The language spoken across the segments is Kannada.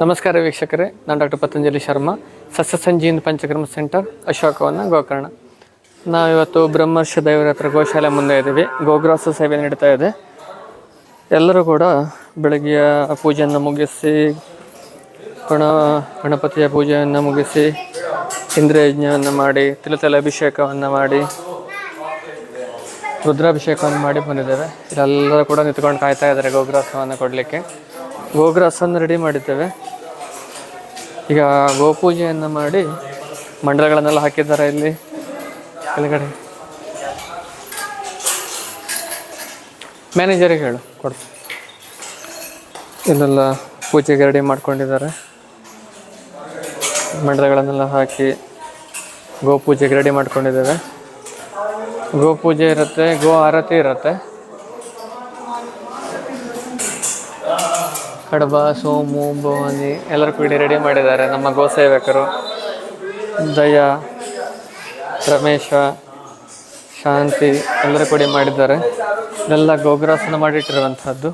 ನಮಸ್ಕಾರ ವೀಕ್ಷಕರೇ, ನಾನು ಡಾಕ್ಟರ್ ಪತಂಜಲಿ ಶರ್ಮಾ ಸಸ್ಯ ಸಂಜೀವಿನ ಪಂಚಕರ್ಮ ಸೆಂಟರ್, ಅಶೋಕವನ ಗೋಕರ್ಣ. ನಾವಿವತ್ತು ಬ್ರಹ್ಮರ್ಷ ದೇವರ ಹತ್ರ ಗೋಶಾಲೆ ಮುಂದೆ ಇದ್ದೀವಿ, ಗೋಗ್ರಾಸ ಸೇವೆ ನಡೀತಾ ಇದೆ. ಎಲ್ಲರೂ ಕೂಡ ಬೆಳಗ್ಗೆಯ ಪೂಜೆಯನ್ನು ಮುಗಿಸಿ, ಗಣ, ಗಣಪತಿಯ ಪೂಜೆಯನ್ನು ಮುಗಿಸಿ ಇಂದ್ರಿಯ ಯಜ್ಞವನ್ನು ಮಾಡಿ, ತಿಲತಲ ಅಭಿಷೇಕವನ್ನು ಮಾಡಿ ರುದ್ರಾಭಿಷೇಕವನ್ನು ಮಾಡಿ ಬಂದಿದ್ದೇವೆ. ಇಲ್ಲೆಲ್ಲರೂ ಕೂಡ ನಿಂತ್ಕೊಂಡು ಕಾಯ್ತಾ ಇದ್ದಾರೆ ಗೋಗ್ರಾಸವನ್ನು ಕೊಡಲಿಕ್ಕೆ. ಗೋಗ್ರಾಸವನ್ನು ರೆಡಿ ಮಾಡಿದ್ದೇವೆ. ಈಗ ಗೋಪೂಜೆಯನ್ನು ಮಾಡಿ ಮಂಡಲಗಳನ್ನೆಲ್ಲ ಹಾಕಿದ್ದಾರೆ ಇಲ್ಲಿ. ಕೆಳಗಡೆ ಮ್ಯಾನೇಜರಿಗೆ ಹೇಳು, ಕೊಡು. ಇಲ್ಲೆಲ್ಲ ಪೂಜೆಗೆ ರೆಡಿ ಮಾಡ್ಕೊಂಡಿದ್ದಾರೆ. ಮಂಡಲಗಳನ್ನೆಲ್ಲ ಹಾಕಿ ಗೋಪೂಜೆಗೆ ರೆಡಿ ಮಾಡ್ಕೊಂಡಿದ್ದೇವೆ. ಗೋಪೂಜೆ ಇರುತ್ತೆ, ಗೋ ಆರತಿ ಇರುತ್ತೆ. ಕಡಬ, ಸೋಮು, ಭವಾನಿ ಎಲ್ಲರೂ ಕೂಡಿ ರೆಡಿ ಮಾಡಿದ್ದಾರೆ ನಮ್ಮ ಗೋ ಸೇವಕರು. ದಯಾ, ರಮೇಶ, ಶಾಂತಿ ಎಲ್ಲರೂ ಕೂಡಿ ಮಾಡಿದ್ದಾರೆ. ಇದೆಲ್ಲ ಗೋಗ್ರಾಸನ ಮಾಡಿಟ್ಟಿರುವಂಥದ್ದು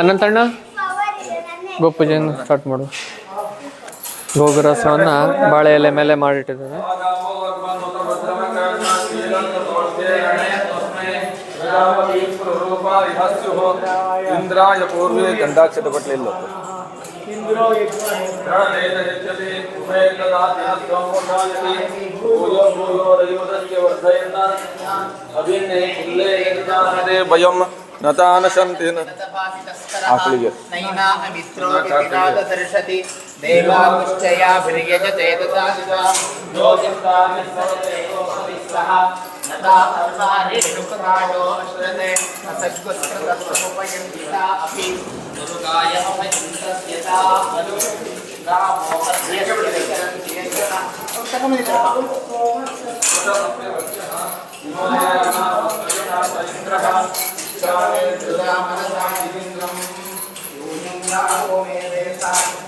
ಅನಂತಣ್ಣ ಗೋಪೂಜೆಯನ್ನು ಸ್ಟಾರ್ಟ್ ಮಾಡು. ಗೋಗ್ರಾಸವನ್ನು ಬಾಳೆ ಎಲೆ ಮೇಲೆ ಮಾಡಿಟ್ಟಿದ್ದಾರೆ. ఇంద్రాయ పూర్వే గంధాక్షతపట్లలో భయం. నతానశంతి ఆకలియ నైనామిత్రోదర్శతి దేవాముశ్చయా ప్రియజ చేతసా सह नता सर्वारे शुक्राणो अश्रते असक्वस्कृतस्वपयन्तिता अपि दुर्गाय अपचिन्तस्यता मनु न्द्रः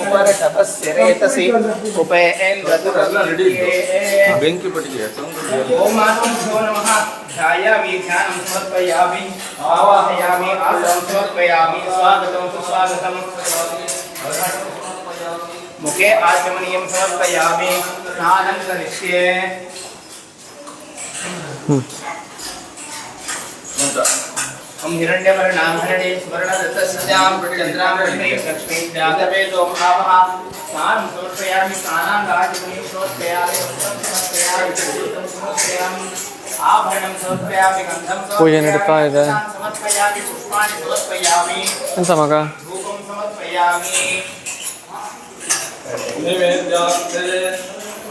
उपरतपस्य रेतसि उपेन्द्रदुर्ये वेङ्कटपटिके ॐ मातुभ्यो नमः। ध्यायामि, ध्यानं समर्पयामि। आवाहयामि, आसनं समर्पयामि। स्वागतं सुस्वागतं मुखे आचमनीयं समर्पयामि। स्नानं करिष्ये। हम्म। हम हिरण्यवर्णाभरणे स्मरणरतस्यां चन्द्रामृष्णीर्लक्ष्मीव्याधवे दोमभावः तान् समर्पयामि तानां राजगुणीं समर्पयामि समर्पयामि समर्पयामि आभरणं समर्पयामि गन्धं समर्पयामि पुष्पाणि समर्पयामि धूपं समर्पयामि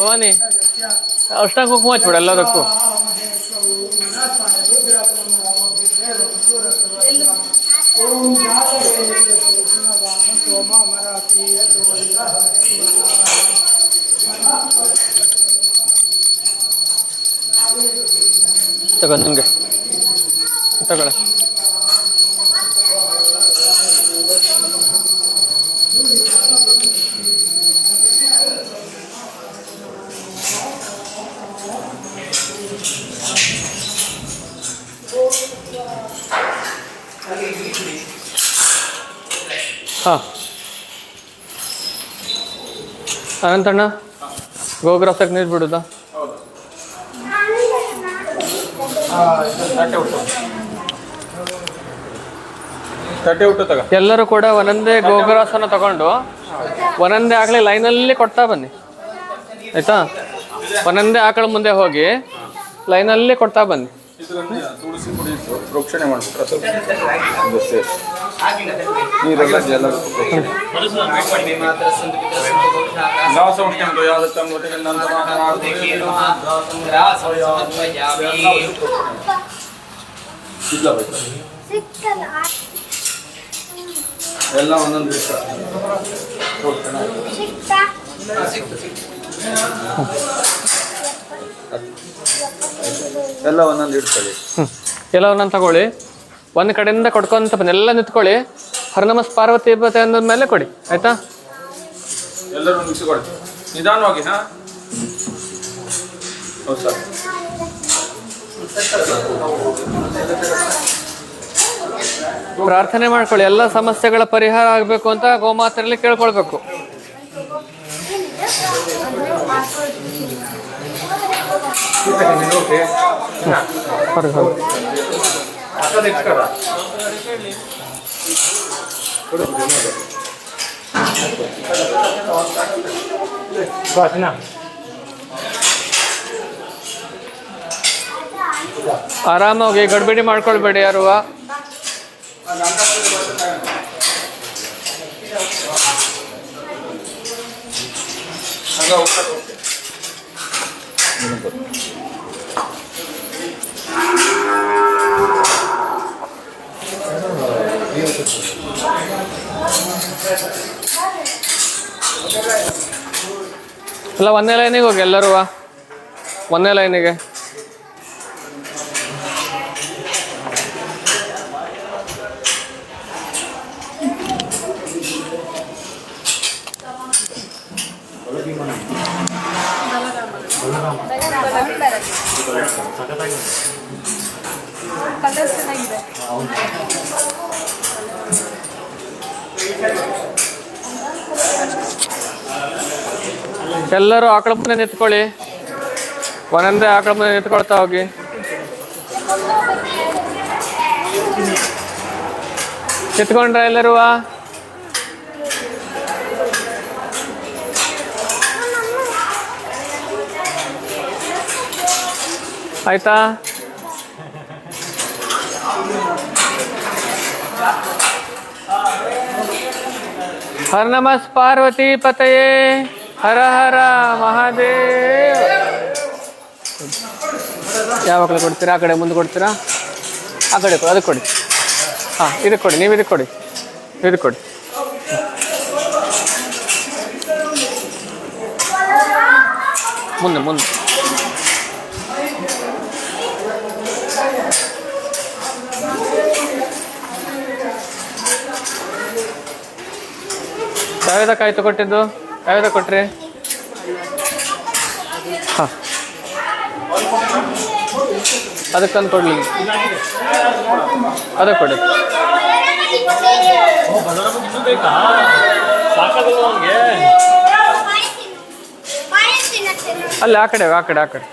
ಅವನೇ ಅಷ್ಟಾಗ ಕುಂಕುಮ ಹಚ್ಬಿಡ ಎಲ್ಲದಕ್ಕೂ ಓಂ ತಗೋ ನಿಮಗೆ ತಗೊಳ್ಳ. ಹಾಂ. ಅನಂತಣ್ಣ ಗೋಗ್ರಾಸಕ್ಕೆ ನೀರು ಬಿಡುದಾ? ಎಲ್ಲರೂ ಕೂಡ ಒಂದೊಂದೇ ಗೋಗ್ರಾಸನ ತಗೊಂಡು ಒಂದೊಂದೇ ಆಕಳಿ ಲೈನಲ್ಲಿ ಕೊಡ್ತಾ ಬನ್ನಿ. ಆಯ್ತಾ? ಒಂದೊಂದೇ ಆಕಳ ಮುಂದೆ ಹೋಗಿ ಲೈನಲ್ಲಿ ಕೊಡ್ತಾ ಬನ್ನಿ. ಇದರಲ್ಲಿ ತುಳಸಿ ಪುಡಿ ಇಟ್ಟು ಪ್ರೋಕ್ಷಣೆ ಮಾಡ್ಬಿಟ್ರೆ ಸೇರಿ. ನೀರೆಲ್ಲ ಎಲ್ಲದಕ್ಕೂ ಪ್ರೋಕ್ಷಣೆ. ದಾಸ ಉಷ್ಣಂತು ಯಾವತ್ತಂ ಒಟ್ಟಿಗೆ ನಂತರ ಇಲ್ಲ ಬೇಕು ಎಲ್ಲ ಒಂದೊಂದು ದಿವಸ ಪ್ರೋಕ್ಷಣೆ ಎಲ್ಲ ಒಂದೊಂದು ಇಡ್ಕೊಳ್ಳಿ. ಎಲ್ಲ ಒಂದೊಂದು ತಗೊಳ್ಳಿ. ಒಂದು ಕಡೆಯಿಂದ ಕೊಡ್ಕೊಂತ ಬನ್ನಿ. ಎಲ್ಲ ನಿಂತ್ಕೊಳ್ಳಿ. ಹರನಮಸ್ ಪಾರ್ವತಿ ಪತೆ ಅಂದ ಮೇಲೆ ಕೊಡಿ. ಆಯ್ತಾ? ಎಲ್ಲರೂ ಮುಗಿಸಿಕೊಳ್ಳಿ ನಿಧಾನವಾಗಿ ಹಾ? ಹೌದು ಸರ್. ಪ್ರಾರ್ಥನೆ ಮಾಡ್ಕೊಳ್ಳಿ. ಎಲ್ಲ ಸಮಸ್ಯೆಗಳ ಪರಿಹಾರ ಆಗಬೇಕು ಅಂತ ಗೋಮಾತೆಯಲ್ಲಿ ಕೇಳ್ಕೊಳ್ಬೇಕು. ಹೊರಗೆ ಹೊರಗೆ ಆರಾಮಾಗಿ ಗಡ್ಬಿಡಿ ಮಾಡ್ಕೊಳ್ಬೇಡಿ ಯಾರು ಹಂಗ ಊಟ ಓಕೆ. ಅಲ್ಲ ಒಂದೇ ಲೈನಿಗೆ ಹೋಗಿ ಎಲ್ಲರೂ ಒಂದೇ ಲೈನಿಗೆ ಎಲ್ಲರೂ ಆಕಳ ಮುಂದೆ ನಿಂತ್ಕೊಳ್ಳಿ. ಒಂದೊಂದೇ ಆಕಳ ಮುಂದೆ ನಿಂತ್ಕೊಳ್ತಾ ಹೋಗಿ. ನಿಂತ್ಕೊಂಡ್ರ ಎಲ್ಲರೂ? ಆಯ್ತಾ? ಹರ ನಮಸ್ ಪಾರ್ವತಿ ಪತಯೇ, ಹರ ಹರ ಮಹಾದೇವ. ಯಾವ ಕಡೆ ಕೊಡ್ತೀರಾ? ಆ ಕಡೆ ಮುಂದೆ ಕೊಡ್ತೀರಾ? ಆ ಕಡೆ, ಅದಕ್ಕೆ ಕೊಡಿ. ಹಾಂ, ಇದಕ್ಕೆ ಕೊಡಿ, ನೀವು ಇದಕ್ಕೆ ಕೊಡಿ. ಇದಕ್ಕೆ ಕೊಡಿ. ಮುಂದೆ ಮುಂದೆ. ಯಾವ್ದಕ್ಕಾಯ್ತು ತಗೊಟ್ಟಿದ್ದು ಯಾವ್ಯಾವ ಕೊಟ್ರಿ? ಹಾಂ. ಅದಕ್ಕೊಂದು ಕೊಡ್ಲಿ. ಅದಕ್ಕೆ ಕೊಡಿ. ಅಲ್ಲಿ ಆ ಕಡೆ ಆ ಕಡೆ ಆ ಕಡೆ.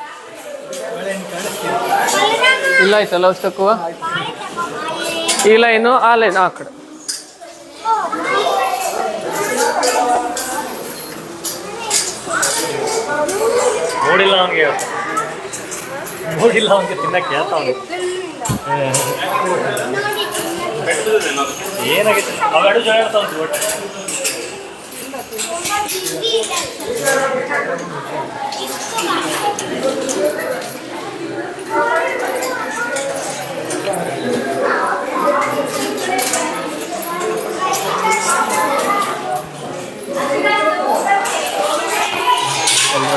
ಇಲ್ಲ, ಆಯ್ತಲ್ಲ, ಅಷ್ಟಕ್ಕೂ? ಈ ಲೈನು, ಆ ಲೈನ್, ಆ ಕಡೆ. ನೋಡಿಲ್ಲ ಅವನಿಗೆ. ನೋಡಿಲ್ಲ ಅವನಿಗೆ ತಿನ್ನಕ್ಕೆ ಹೇಳ್ತ ಅವನು ಏನಾಗಿತ್ತು ಅವೆರಡು ಜನ ಹೇಳ್ತಾವ ಒಟ್ಟು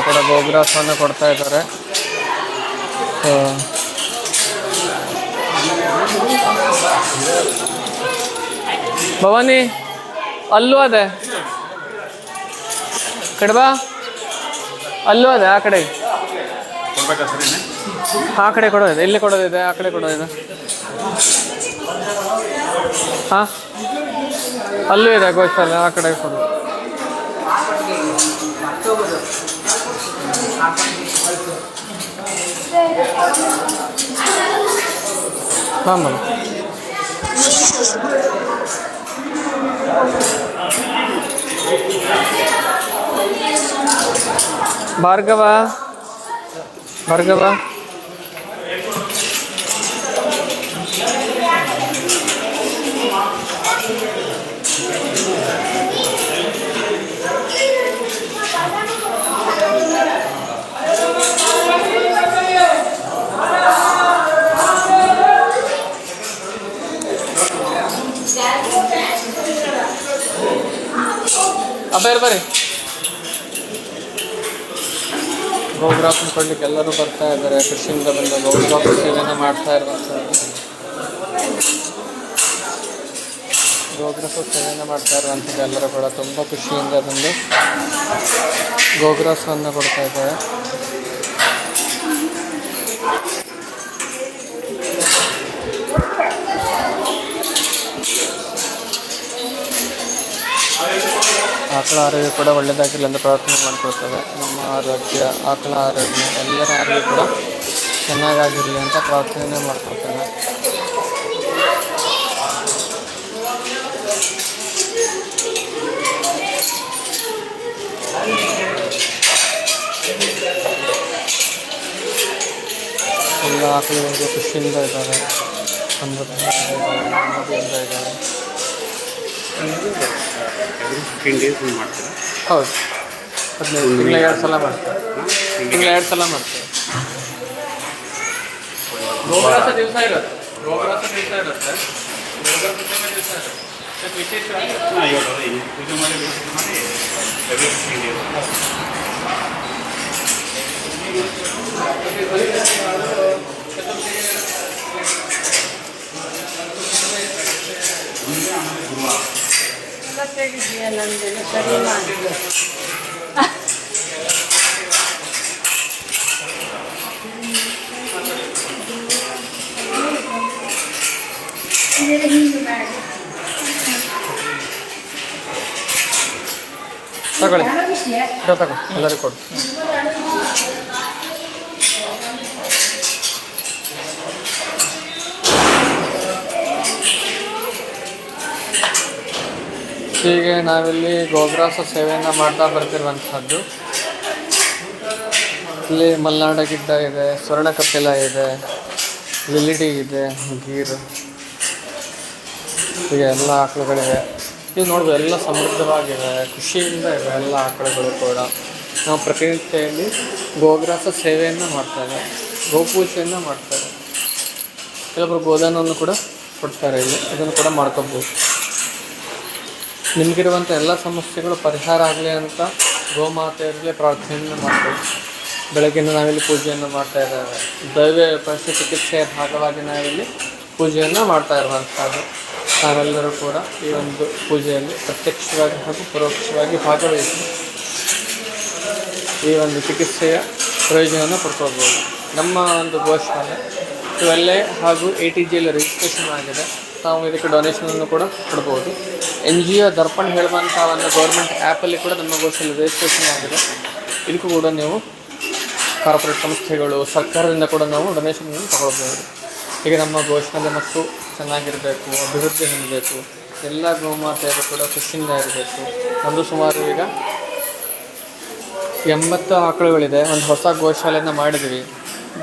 ಕೂಡ ಗೋಗ್ರಾಸವನ್ನು ಕೊಡ್ತಾ ಇದ್ದಾರೆ. ಭವಾನಿ ಅಲ್ಲೂ ಅದೇ? ಕಡಬಾ ಅಲ್ಲೂ ಅದೇ ಆ ಕಡೆ. ಆ ಕಡೆ ಕೊಡೋದಿದೆ ಇಲ್ಲಿ ಕೊಡೋದಿದೆ ಆ ಕಡೆ ಕೊಡೋದಿದೆ. ಹಾಂ? ಅಲ್ಲೂ ಇದೆ ಗೋಶಾಲೆ ಆ ಕಡೆ ಕೊಡೋದು ஆமாம் பார்கவா. பார்கவா. ಅಬ್ಬೇರ್ ಬರ್ರಿ ಗೋಗ್ರಾಫನ್ ಕೊಡ್ಲಿಕ್ಕೆ ಎಲ್ಲರೂ ಬರ್ತಾ ಇದ್ದಾರೆ. ಕೃಷಿಯಿಂದ ಬಂದ ಗೋಗ್ರಾಫ ಸೇವೆನ ಮಾಡ್ತಾ ಇರುವಂಥದ್ದು ಗೋಗ್ರಾಫ ಸೇವೆಯನ್ನು ಮಾಡ್ತಾ ಇರುವಂಥದ್ದು ಎಲ್ಲರೂ ಕೂಡ ತುಂಬ ಖುಷಿಯಿಂದ ಬಂದು ಗೋಗ್ರಾಸವನ್ನು ಕೊಡ್ತಾ ಇದ್ದಾರೆ. ಆಕಳ ಆರೋಗ್ಯ ಕೂಡ ಒಳ್ಳೆಯದಾಗಿರಲಿ ಅಂತ ಪ್ರಾರ್ಥನೆ ಮಾಡಿಕೊಳ್ತೇವೆ. ನಮ್ಮ ಆರೋಗ್ಯ, ಆಕಳ ಆರೋಗ್ಯ, ಎಲ್ಲರ ಆರೋಗ್ಯ ಕೂಡ ಚೆನ್ನಾಗಾಗಿರಲಿ ಅಂತ ಪ್ರಾರ್ಥನೆ ಮಾಡ್ಕೊಳ್ತೇವೆ. ಎಲ್ಲ ಆಕಳುಗಳಿಗೆ ಖುಷಿಯಿಂದ ಇದ್ದಾರೆ. ಸಮೃದ್ಧಿಯಿಂದ ಇದ್ದಾರೆ. ನೆಮ್ಮದಿಯಿಂದ ಇದ್ದಾರೆ. ಫಿಫ್ಟೀನ್ ಡೇಸ್ ಮಾಡ್ತೀರಾ ಹೌದು. ಹದಿನೈದು ತಿಂಗಳ ಎರಡು ಸಲ ಮಾಡ್ತೇವೆ ತಿಂಗಳ ಎರಡು ಸಲ ಮಾಡ್ತೇವೆ ಗೋಗ್ರಾಸ ದಿವಸ ಇರುತ್ತೆ. ಗೋಗ್ರಾಸ ದಿವಸ ಇರುತ್ತೆ. ಗೋಗ್ರಾಸ ದಿವಸ ಇರುತ್ತೆ. ಅದಕ್ಕೆ ವಿಶೇಷವಾಗಿ. ಹಾಂ ಇವತ್ತು ಅದೇ ಪೂಜೆ ಮಾಡಿ ಪೂಜೆ ಮಾಡಿ every 15 days. ಸರಿ ಮಾಡಿ ತಗೊಳ್ಳಿ ಇದು ತಗೋ ಎಲ್ಲರಿಗೂ ಕೊಡು ಹೀಗೆ ನಾವಿಲ್ಲಿ ಗೋಗ್ರಾಸ ಸೇವೆಯನ್ನು ಮಾಡ್ತಾ ಬರ್ತಿರುವಂಥದ್ದು. ಇಲ್ಲಿ ಮಲ್ನಾಡ ಗಿಡ್ಡ ಇದೆ ಸ್ವರ್ಣ ಕಪಿಲ ಇದೆ ಲಿಲಿಡಿ ಇದೆ, ಗೀರು. ಹೀಗೆ ಎಲ್ಲ ಆಕಳುಗಳಿವೆ. ನೀವು ನೋಡ್ಬೋದು ಎಲ್ಲ ಸಮೃದ್ಧವಾಗಿದೆ ಖುಷಿಯಿಂದ ಇದೆ ಎಲ್ಲ ಆಕಳುಗಳು ಕೂಡ. ನಾವು ಪ್ರತಿನಿತ್ಯದಲ್ಲಿ ಗೋಗ್ರಾಸ ಸೇವೆಯನ್ನು ಮಾಡ್ತಾರೆ ಗೋಪೂಜೆಯನ್ನು ಮಾಡ್ತಾರೆ ಕೆಲವರು ಗೋದಾನವನ್ನು ಕೂಡ ಕೊಡ್ತಾರೆ ಇಲ್ಲಿ, ಅದನ್ನು ಕೂಡ ಮಾಡ್ಕೋಬೋದು. ನಿಮಗಿರುವಂಥ ಎಲ್ಲ ಸಮಸ್ಯೆಗಳು ಪರಿಹಾರ ಆಗಲಿ ಅಂತ ಗೋಮಾತೆಯಲ್ಲೇ ಪ್ರಾರ್ಥನೆಯನ್ನು ಮಾಡ್ತೀವಿ. ಬೆಳಗ್ಗಿನ ನಾವಿಲ್ಲಿ ಪೂಜೆಯನ್ನು ಮಾಡ್ತಾ ಇದ್ದೇವೆ. ದೈವ ಪರಿಸ್ಥಿತಿ ಚಿಕಿತ್ಸೆಯ ಭಾಗವಾಗಿ ನಾವಿಲ್ಲಿ ಪೂಜೆಯನ್ನು ಮಾಡ್ತಾ ಇರುವಂಥದ್ದು. ನಾವೆಲ್ಲರೂ ಕೂಡ ಈ ಒಂದು ಪೂಜೆಯಲ್ಲಿ ಪ್ರತ್ಯಕ್ಷವಾಗಿ ಹಾಗೂ ಪರೋಕ್ಷವಾಗಿ ಭಾಗವಹಿಸಿ ಈ ಒಂದು ಚಿಕಿತ್ಸೆಯ ಪ್ರಯೋಜನವನ್ನು ಪಡ್ಕೋಬೋದು ನಮ್ಮ ಒಂದು ಗೋಶಾಲೆ, ಇವೆಲ್ಲೇ ಹಾಗೂ ಎ ಟಿ ಜಿಯಲ್ಲಿ ರಿಜಿಸ್ಟ್ರೇಷನ್ ಆಗಿದೆ. ನಾವು ಇದಕ್ಕೆ ಡೊನೇಷನನ್ನು ಕೂಡ ಕೊಡ್ಬೋದು. ಎನ್ ಜಿ ಒ ದರ್ಪಣ್ ಹೇಳುವಂಥ ಒಂದು ಗೌರ್ಮೆಂಟ್ ಆ್ಯಪಲ್ಲಿ ಕೂಡ ನಮ್ಮ ಗೋಶಾಲೆ ರಿಜಿಸ್ಟ್ರೇಷನ್ ಆಗಿದೆ. ಇದಕ್ಕೂ ಕೂಡ ನೀವು ಕಾರ್ಪೊರೇಟ್ ಸಂಸ್ಥೆಗಳು, ಸರ್ಕಾರದಿಂದ ಕೂಡ ನಾವು ಡೊನೇಷನನ್ನು ತಗೊಳ್ಬೋದು ಹೀಗೆ ನಮ್ಮ ಗೋಶಾಲೆ ಮತ್ತು ಚೆನ್ನಾಗಿರಬೇಕು, ಅಭಿವೃದ್ಧಿ ಹೊಂದಬೇಕು, ಎಲ್ಲ ಗೋಮಾತೆಯರು ಕೂಡ ಖುಷಿಯಿಂದ ಇರಬೇಕು. ಒಂದು ಸುಮಾರು ಈಗ ಎಂಬತ್ತು ಆಕಳುಗಳಿದೆ. ಒಂದು ಹೊಸ ಗೋಶಾಲೆಯನ್ನು ಮಾಡಿದ್ವಿ.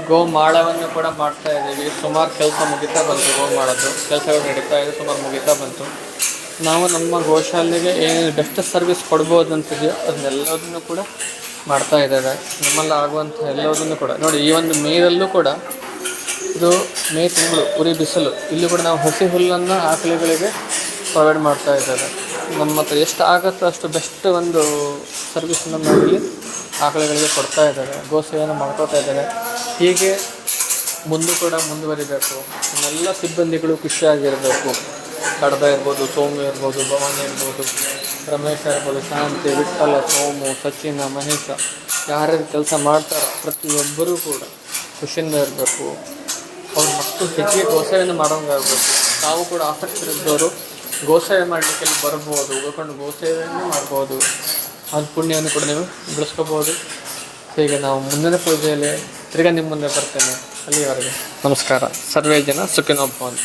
ಗೋಮಾಳವನ್ನು ಕೂಡ ಮಾಡ್ತಾ ಇದ್ದೀವಿ. ಸುಮಾರು ಕೆಲಸ ಮುಗಿತಾ ಬಂತು ಗೋಮಾಳದ್ದು. ಕೆಲಸಗಳು ನಡೀತಾ ಇದೆ, ಸುಮಾರು ಮುಗಿತಾ ಬಂತು. ನಾವು ನಮ್ಮ ಗೋಶಾಲೆಗೆ ಏನೇನು ಬೆಸ್ಟ್ ಸರ್ವಿಸ್ ಕೊಡ್ಬೋದು ಅಂತಿದೆಯೋ ಅದನ್ನೆಲ್ಲದನ್ನು ಕೂಡ ಮಾಡ್ತಾ ಇದ್ದಾರೆ ನಮ್ಮಲ್ಲಿ ಆಗುವಂಥ ಎಲ್ಲದನ್ನು ಕೂಡ. ನೋಡಿ, ಈ ಒಂದು ಮೇರಲ್ಲೂ ಕೂಡ ಇದು ಮೇ ತಿಂಗಳು, ಉರಿ ಬಿಸಿಲು, ಇಲ್ಲಿ ಕೂಡ ನಾವು ಹಸಿ ಹುಲ್ಲನ್ನು ಆಕಳಿಗಳಿಗೆ ಪ್ರೊವೈಡ್ ಮಾಡ್ತಾ ಇದ್ದಾರೆ ನಮ್ಮ ಹತ್ರ ಎಷ್ಟು ಆಗುತ್ತೋ ಅಷ್ಟು ಬೆಸ್ಟ್ ಒಂದು ಸರ್ವಿಸನ್ನು ನಾವಿಲ್ಲಿ ಆಕಳುಗಳಿಗೆ ಕೊಡ್ತಾ ಇದ್ದಾರೆ ಗೋಸೆಯನ್ನು ಮಾಡ್ಕೋತಾ ಇದ್ದಾರೆ ಹೀಗೆ ಮುಂದೆ ಕೂಡ ಮುಂದುವರಿಬೇಕು. ಎಲ್ಲ ಸಿಬ್ಬಂದಿಗಳು ಖುಷಿಯಾಗಿರಬೇಕು. ಕಡದ ಇರ್ಬೋದು, ಸೋಮು ಇರ್ಬೋದು, ಭವಾನಿ ಇರ್ಬೋದು, ರಮೇಶ ಇರ್ಬೋದು, ಶಾಂತಿ ವಿಠಲ ಸೋಮು, ಸಚಿನ, ಮಹೇಶ ಯಾರ್ಯಾರು ಕೆಲಸ ಮಾಡ್ತಾರೋ ಪ್ರತಿಯೊಬ್ಬರೂ ಕೂಡ ಖುಷಿಯಿಂದ ಇರಬೇಕು. ಅವ್ರ ಮಕ್ಕಳು ಹೆಚ್ಚಿಗೆ ಗೋಸೇವೆಯನ್ನು ಮಾಡೋಂಗಾಗಬೇಕು. ತಾವು ಕೂಡ ಆಸಕ್ತಿ ಇದ್ದವರು ಗೋಸಾಯ ಮಾಡಲಿಕ್ಕೆ ಬರ್ಬೋದು ಹೋಗ್ಕೊಂಡು ಗೋಸೇವೆಯನ್ನು ಮಾಡ್ಬೋದು. ಅದು ಪುಣ್ಯವನ್ನು ಕೂಡ ನೀವು ಬೆಳೆಸ್ಕೋಬೋದು. ಹೀಗೆ ನಾವು ಮುಂದಿನ ಪೂಜೆಯಲ್ಲಿ ತಿರ್ಗಾ ನಿಮ್ಮ ಮುಂದೆ ಬರ್ತೇನೆ ಅಲ್ಲಿಯವರೆಗೆ ನಮಸ್ಕಾರ. ಸರ್ವೇ ಜನ ಸುಖಿನೋಭವನ್